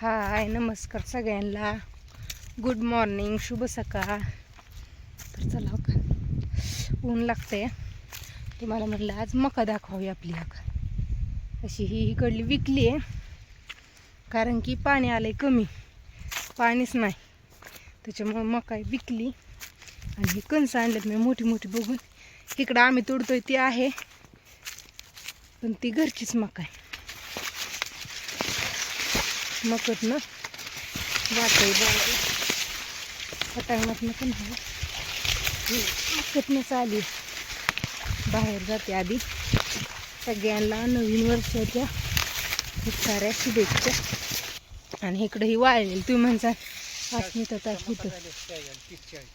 हाय नमस्कार सगळ्यांना. Good morning शुभ सकाळ. तर चला हो का? ऊन लागते तुम्हाला म्हटलं आज मका दाखवावी आपली हका अशी ही इकडली विकली आहे. कारण की पाणी आलंय कमी. पाणीच नाही. त्याच्यामुळे मका विकली. आणि ही कणसं आणल्यात मी मोठी मोठी बघून. इकडं आम्ही तोडतोय ती आहे. पण ती घरचीच मका आहे. मकत ना. वाटय बाळा पटांगणात पण आहे मकतनंच आली. बाहेर जाते आधी. सगळ्यांना नवीन वर्षाच्या खूप साऱ्या शुभेच्छा. आणि इकडं ही वाळलेली तुम्ही म्हणता अस्मिता तास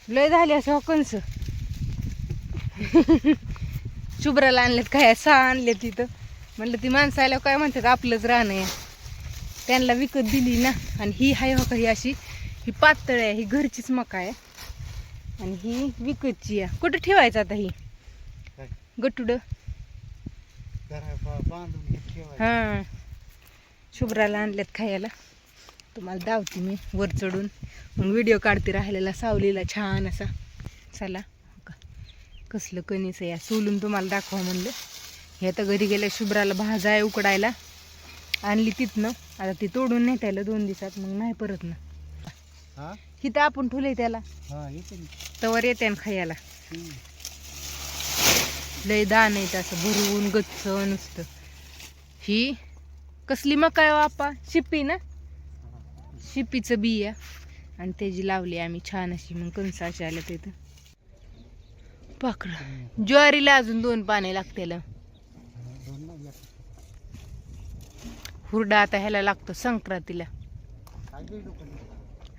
लय झाली असं हो कंस शुभ्राला आणलेत काय सहा आणले तिथं म्हणलं ती माणसं आल्यावर काय म्हणतात? आपलंच राहणं आहे त्यांना विकत दिली ना. आणि ही हाय हो ही अशी ही पातळ आहे ही घरचीच मका आहे. आणि ही विकतची आहे. कुठं ठेवायचं आता ही? गटुड? हे शुभ्राला आणल्यात खायला. तुम्हाला दावते मी वर चढून. मग व्हिडिओ काढते राहिलेला सावलीला छान असा. चला हो का? कसलं कणीस आहे या? सोलून तुम्हाला दाखवा म्हणलं. हे आता घरी गेल्या शुभ्राला भाजा आहे उकडायला. आणली तिथनं. आता ती तोडून नाही त्याला दोन दिवसात मग नाही परत ना. हा? हिथं आपण ठुले त्याला. हा येते. तवर येते ना खायला. लय दाण आहे असं भरवून गच्च नुसतं. ही कसली मका आहे आपा शिप्पी ना? शिप्पीचं बी आहे आणि त्याची लावली आम्ही छान अशी मग कणस अशी आल्या तिथं पाकडं ज्वारीला अजून दोन पाने लागतील दोन नाही लागत. हुरडा आता ह्याला लागतो संक्रांतीला.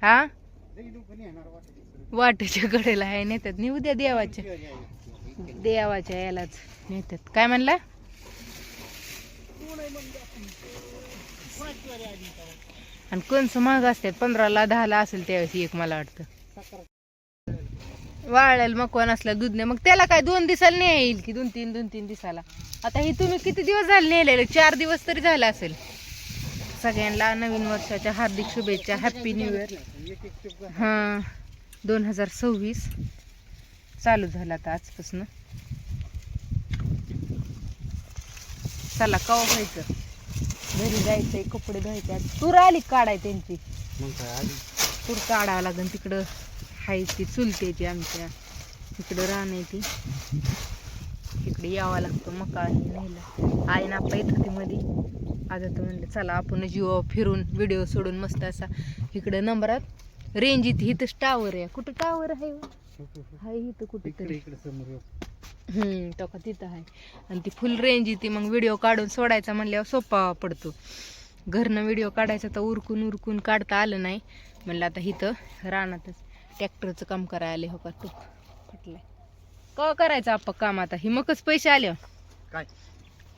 हा. वाटेच्या कडेला आहे नेतात नि उद्या देवाच्या देवाच्या यालाच नेतात. काय म्हणला? आणि कंस महाग असतात पंधराला दहाला असेल त्यावेळेस एक मला वाटतं. वाळायला मकवा नसला दूध नाही. मग त्याला काय दोन दिवसाला नाही येईल की दोन तीन दोन तीन दिवसाला? आता हे तुम्ही किती दिवस झाले नेलेले चार दिवस तरी झाला असेल. सगळ्यांना नवीन वर्षाच्या हार्दिक शुभेच्छा. Happy new year. हां दोन हजार सव्वीस चालू झाला आता आजपासून. चला कवा व्हायचं? घरी जायचंय कपडे धुवायचे तूर आली काढाय त्यांची? तूर काढावं लागेल तिकडं. हाय ती चुलतेची आमच्या. इकडं आहे ती. इकडे यावं लागतं मका न्यायला आई ना येत होती मध्ये आज आता म्हणलं चला आपण जीव फिरून व्हिडिओ सोडून मस्त असा इकडं नंबरात रेंज इथे इथंच टावर आहे. कुठं टावर आहे हो? हाय इथं कुठं तरी. हम्म तो का तिथं आहे. आणि ती फुल रेंज येते मग व्हिडिओ काढून सोडायचा म्हणल्यावर सोपा पडतो. घरनं व्हिडिओ काढायचा तर उरकून उरकून काढता आलं नाही. म्हणलं आता इथं रानातच ट्रॅक्टरचं काम करायला आले हो का तू? फटलाय का करायचं आपण काम आता? ही मगच पैसे आले. काय?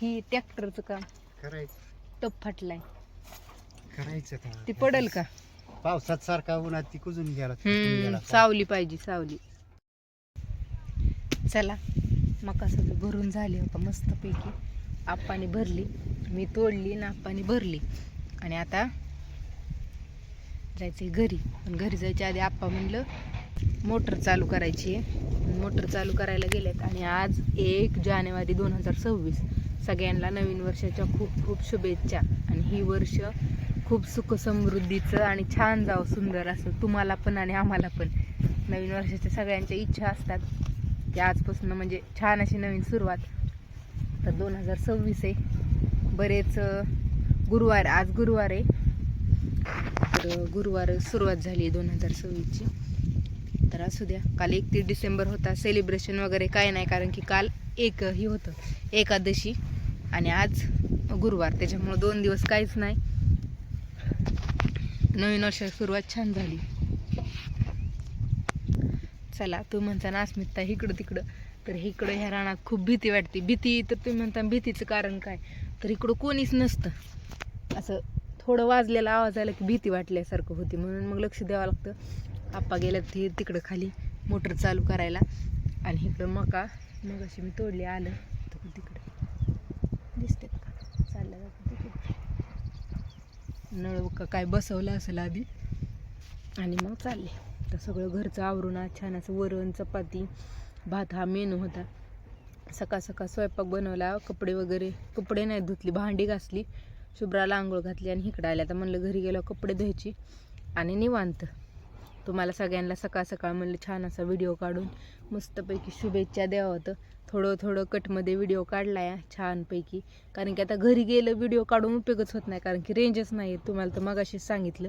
ही ट्रॅक्टरचं काम. करायचं. टप फाटलाय. करायचं का? ती पडल का? पावसात सारखा उन्हात ती कुजून गेला हम्म सावली पाहिजे सावली. चला मका सगळं भरून झाली होता मस्तपैकी. आप्पाने भरली मी तोडली ना आप्पाने भरली. आणि आता जायचंय घरी. पण घरी जायच्या आधी आप्पा म्हणलं मोटर चालू करायची आहे. मोटर चालू करायला गेलेत आणि आज एक जानेवारी दोन हजार सव्वीस. सगळ्यांना नवीन वर्षाच्या खूप खूप शुभेच्छा. आणि ही वर्ष खूप सुख समृद्धीचं आणि छान जावं सुंदर असं. तुम्हाला पण आणि आम्हाला पण. नवीन वर्षाच्या सगळ्यांच्या इच्छा असतात. की आजपासून म्हणजे छान अशी नवीन सुरुवात. तर दोन हजार सव्वीस आहे. बरेच गुरुवार आज गुरुवार आहे. तर गुरुवार सुरुवात झाली दोन हजार सव्वीसची. तर असू द्या. काल एकतीस डिसेंबर होता. सेलिब्रेशन वगैरे काय नाही. कारण की काल एक ही होतं एकादशी. आणि आज गुरुवार त्याच्यामुळं दोन दिवस काहीच नाही. नवीन वर्षाची सुरुवात छान झाली. चला तू म्हणता ना अस्मिता इकडं तिकडं. तर इकडं ह्या रानात खूप भीती वाटते. भीती तर तुम्ही म्हणता भीतीचं कारण काय? तर इकडं कोणीच नसतं. असं थोडं वाजलेला आवाज आला की भीती वाटल्यासारखं होती. म्हणून मग लक्ष द्यावं लागतं. आप्पा गेल्यात ते तिकडं खाली मोटर चालू करायला. आणि इकडं मका मग अशी मी तोडली आलं. तर तिकडं. दिसतात का चालल्या जातं तिकडं. नळ काय बसवलं असेल आधी. आणि मग चालले. तर सगळं घरचं आवरून छान असं वरण चपाती भात हा मेनू होता. सकाळ सकाळ स्वयंपाक बनवला कपडे वगैरे कपडे नाही धुतली भांडी घासली. शुभ्राला आंघोळ घातली आणि इकडं आल्या. तर म्हणलं घरी गेलो कपडे धुवायची आणि निवांत. तुम्हाला सगळ्यांना सकाळ सकाळ म्हणलं छान असा व्हिडिओ काढून मस्तपैकी शुभेच्छा द्यावं होतं. थोडं थोडं कटमध्ये व्हिडिओ काढला आहे छानपैकी. कारण की आता घरी गेलं व्हिडिओ काढून उपयोगच होत नाही. कारण की रेंजच नाही तुम्हाला तर मगाशीच सांगितलं.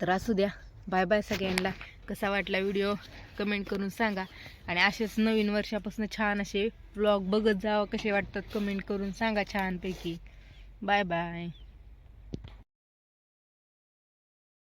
तर असू द्या. बाय बाय सगळ्यांना. कसा वाटला व्हिडिओ कमेंट करून सांगा. आणि असेच नवीन वर्षापासून छान असे व्लॉग बघत जावं. कसे वाटतात? कमेंट करून सांगा छानपैकी. Bye bye